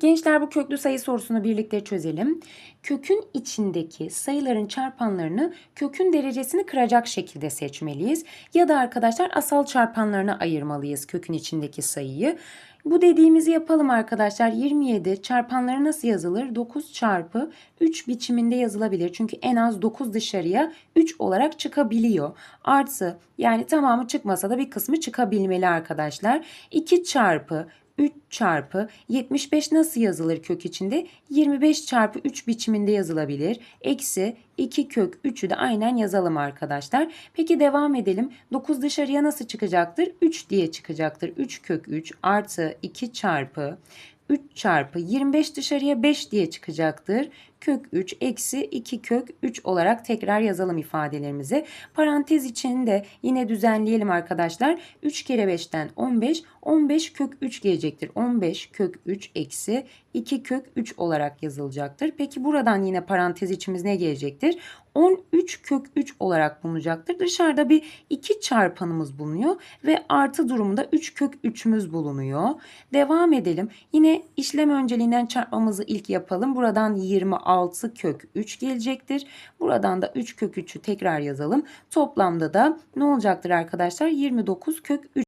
Gençler bu köklü sayı sorusunu birlikte çözelim. Kökün içindeki sayıların çarpanlarını kökün derecesini kıracak şekilde seçmeliyiz. Ya da arkadaşlar asal çarpanlarına ayırmalıyız kökün içindeki sayıyı. Bu dediğimizi yapalım arkadaşlar. 27 çarpanları nasıl yazılır? 9 çarpı 3 biçiminde yazılabilir. Çünkü en az 9 dışarıya 3 olarak çıkabiliyor. Artı yani tamamı çıkmasa da bir kısmı çıkabilmeli arkadaşlar. 2 çarpı 3 çarpı 75 nasıl yazılır kök içinde? 25 çarpı 3 biçiminde yazılabilir. Eksi 2 kök 3'ü de aynen yazalım arkadaşlar. Peki devam edelim. 9 dışarıya nasıl çıkacaktır? 3 diye çıkacaktır. 3 kök 3 artı 2 çarpı 3 çarpı 25 dışarıya 5 diye çıkacaktır. Kök 3 eksi 2 kök 3 olarak tekrar yazalım ifadelerimizi. Parantez içinde yine düzenleyelim arkadaşlar. 3 kere 5'ten 15, 15 kök 3 gelecektir. 15 kök 3 eksi 2 kök 3 olarak yazılacaktır. Peki buradan yine parantez içimiz ne gelecektir? 13 kök 3 olarak bulunacaktır. Dışarıda bir 2 çarpanımız bulunuyor ve artı durumunda 3 kök 3'ümüz bulunuyor. Devam edelim. Yine işlem önceliğinden çarpmamızı ilk yapalım. Buradan 26 kök 3 gelecektir. Buradan da 3 kök 3'ü tekrar yazalım. Toplamda da ne olacaktır arkadaşlar? 29 kök 3